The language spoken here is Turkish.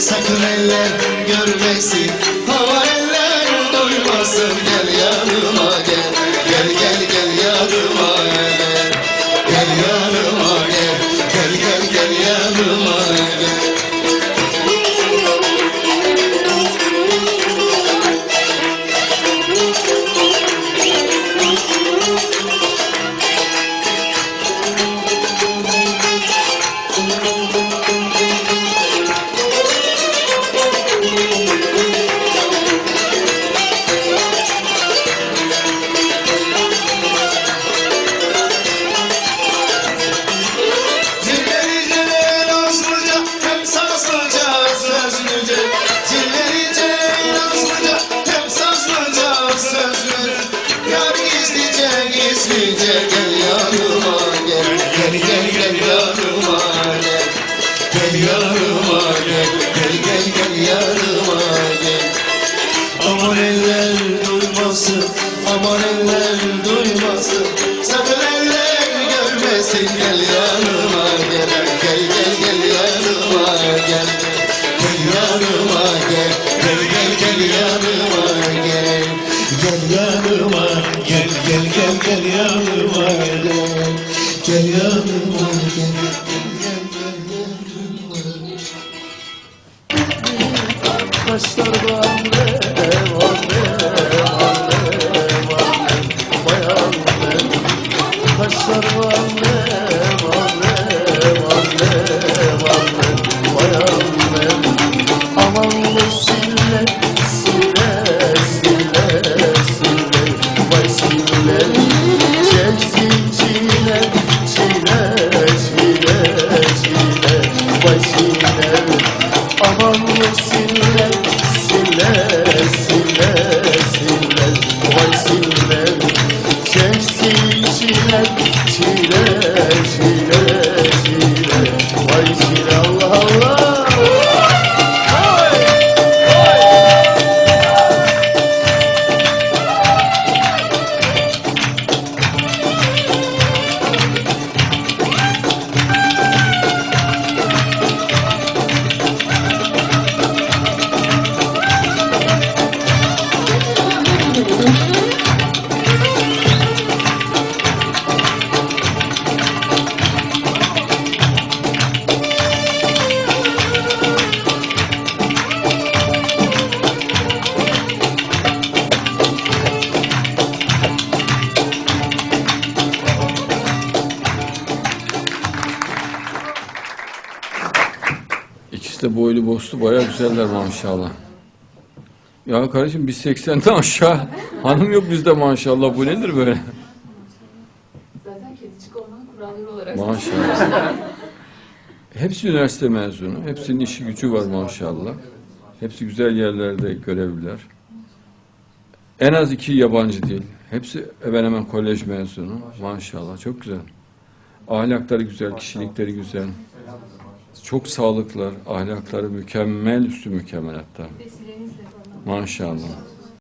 Sakın eller görmesin Hava eller duymasın Gel yanıma gel Gel gel gel yanıma gel. Gel yanıma gel Gel gel gel yanıma gel. Zilleri gizlice Gel yanıma gel. Gel gel gel yanıma gel. Gel yanıma gel. Gel gel gel yanıma gel. Aman eller duymasın Aman eller duymasın. Sakın eller görmesin. Gel yanıma gel. Gel gel gel yanıma Gel Kaşlar vanne, vanne, vanne, vanne, bayan ben. Kaşlar vanne, vanne, vanne, vanne, bayan ben. Aman bu sille, sille, sille, sille, vay sille. Çeksin çile, çile, çile, çile, vay sille. Aman bu sille, vay çile Allah de boylu boslu bayağı güzeller maşallah. Ya kardeşim biz 80'den aşağı hanım yok bizde maşallah. Bu nedir böyle? Zaten kedicik olmanın kuralları olarak. Maşallah. Hepsi üniversite mezunu. Hepsinin işi gücü var maşallah. Hepsi güzel yerlerde görevliler. En az iki yabancı dil. Hepsi hemen hemen kolej mezunu. Maşallah çok güzel. Ahlakları güzel, kişilikleri güzel. Çok sağlıklılar, ahlakları mükemmel, üstü mükemmel hatta. Maşallah.